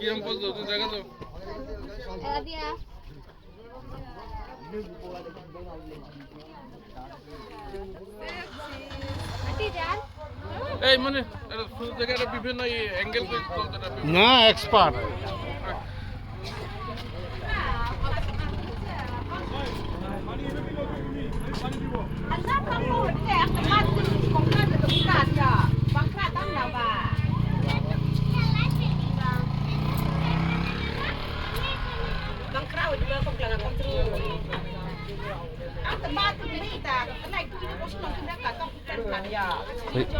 কিরম পোজ দাও দেখা এই মানে বিভিন্ন অ্যাঙ্গেল না expert Anak kamu dia akan konkret ke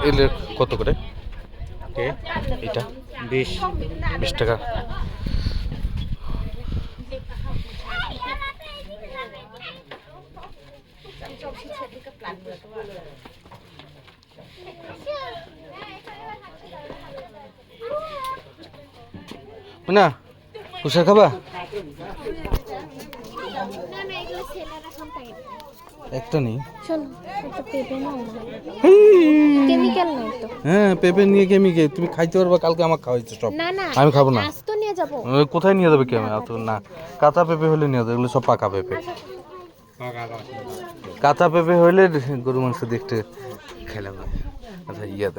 এলে কত করে এটা বিশ বিশ টাকা. না কুসা খাবা না না এগুলো ছেলেরা খান তাই একটা নেই। শোনো একটা পেঁপে নাও কেমিক্যাল নাই তো। হ্যাঁ পেঁপে নিয়ে কেমিকে তুমি খাইতে পারবা কালকে আমার খাওয়াইছো সব না না আমি খাব না। আজ তো নিয়ে যাব। কোথায় নিয়ে যাবে কেমন এত না। কাঁচা পেঁপে হলে নিয়ে যাবে এগুলো সব পাকা পেঁপে। কাঁচা পেঁপে হইলে গরু মাংস দেখতে খেলাম আচ্ছা ইয়া